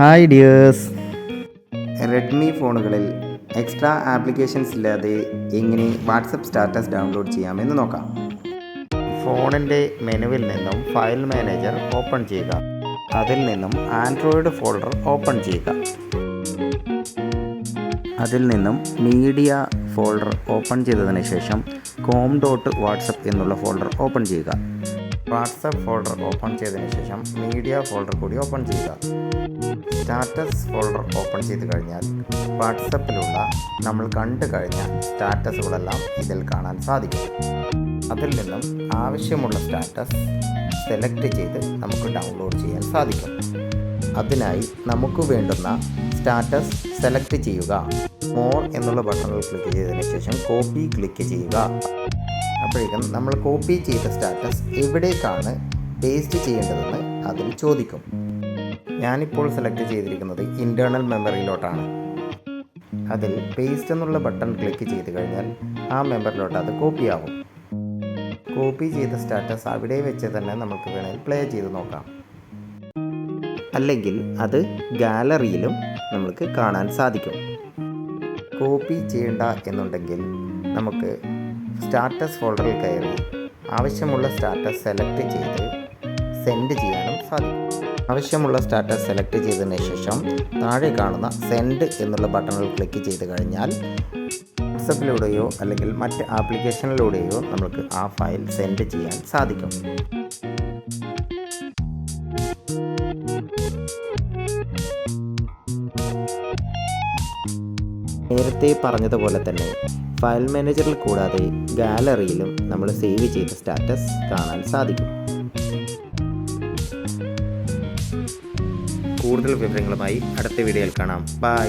Hi dears Redmi ഫോണുകളിൽ extra applications ഇല്ലാതെ എങ്ങനെ വാട്സപ്പ് സ്റ്റാറ്റസ് ഡൗൺലോഡ് ചെയ്യാമെന്ന് നോക്കാം. ഫോണിന്റെ മെനുവിൽ നിന്നും ഫയൽ മാനേജർ ഓപ്പൺ ചെയ്യുക. അതിൽ നിന്നും ആൻഡ്രോയിഡ് ഫോൾഡർ ഓപ്പൺ ചെയ്യുക. അതിൽ നിന്നും മീഡിയ ഫോൾഡർ ഓപ്പൺ ചെയ്തതിന് ശേഷം കോം ഡോട്ട് വാട്സപ്പ് എന്നുള്ള ഫോൾഡർ ഓപ്പൺ ചെയ്യുക. വാട്സപ്പ് ഫോൾഡർ ഓപ്പൺ ചെയ്തതിന് ശേഷം മീഡിയ ഫോൾഡർ കൂടി ഓപ്പൺ ചെയ്യുക. സ്റ്റാറ്റസ് ഫോൾഡർ ഓപ്പൺ ചെയ്ത് കഴിഞ്ഞാൽ വാട്സപ്പിലുള്ള നമ്മൾ കണ്ടു കഴിഞ്ഞ സ്റ്റാറ്റസുകളെല്ലാം ഇതിൽ കാണാൻ സാധിക്കും. അതിൽ നിന്നും ആവശ്യമുള്ള സ്റ്റാറ്റസ് സെലക്ട് ചെയ്ത് നമുക്ക് ഡൗൺലോഡ് ചെയ്യാൻ സാധിക്കും. അതിനായി നമുക്ക് വേണ്ടുന്ന സ്റ്റാറ്റസ് സെലക്ട് ചെയ്യുക. മോർ എന്നുള്ള ബട്ടണിൽ ക്ലിക്ക് ചെയ്തതിന് ശേഷം കോപ്പി ക്ലിക്ക് ചെയ്യുക. അപ്പോഴേക്കും നമ്മൾ കോപ്പി ചെയ്ത സ്റ്റാറ്റസ് എവിടേക്കാണ് പേസ്റ്റ് ചെയ്യേണ്ടതെന്ന് അതിൽ ചോദിക്കും. ഞാനിപ്പോൾ സെലക്ട് ചെയ്തിരിക്കുന്നത് ഇന്റേർണൽ മെമ്മറിയിലോട്ടാണ് അതിൽ പേസ്റ്റ് എന്നുള്ള ബട്ടൺ ക്ലിക്ക് ചെയ്ത് കഴിഞ്ഞാൽ ആ മെമ്മറിലോട്ട് അത് കോപ്പി ആവും. കോപ്പി ചെയ്ത സ്റ്റാറ്റസ് അവിടെ വെച്ച് തന്നെ നമുക്ക് വേണമെങ്കിൽ പ്ലേ ചെയ്ത് നോക്കാം. അല്ലെങ്കിൽ അത് ഗാലറിയിലും നമുക്ക് കാണാൻ സാധിക്കും. കോപ്പി ചെയ്യണ്ട എന്നുണ്ടെങ്കിൽ നമുക്ക് സ്റ്റാറ്റസ് ഫോൾഡറിൽ കയറി ആവശ്യമുള്ള സ്റ്റാറ്റസ് സെലക്ട് ചെയ്ത് സെൻഡ് ചെയ്യാനും സാധിക്കും. ആവശ്യമുള്ള സ്റ്റാറ്റസ് സെലക്ട് ചെയ്തതിന് ശേഷം താഴെ കാണുന്ന സെൻഡ് എന്നുള്ള ബട്ടണിൽ ക്ലിക്ക് ചെയ്ത് കഴിഞ്ഞാൽ വാട്സപ്പിലൂടെയോ അല്ലെങ്കിൽ മറ്റ് ആപ്ലിക്കേഷനിലൂടെയോ നമുക്ക് ആ ഫയൽ സെൻഡ് ചെയ്യാൻ സാധിക്കും. നേരത്തെ പറഞ്ഞതുപോലെ തന്നെ ഫയൽ മാനേജറിൽ കൂടാതെ ഗാലറിയിലും നമ്മൾ സേവ് ചെയ്ത സ്റ്റാറ്റസ് കാണാൻ സാധിക്കും. കൂടുതൽ വിവരങ്ങളുമായി അടുത്ത വീഡിയോയിൽ കാണാം. ബൈ.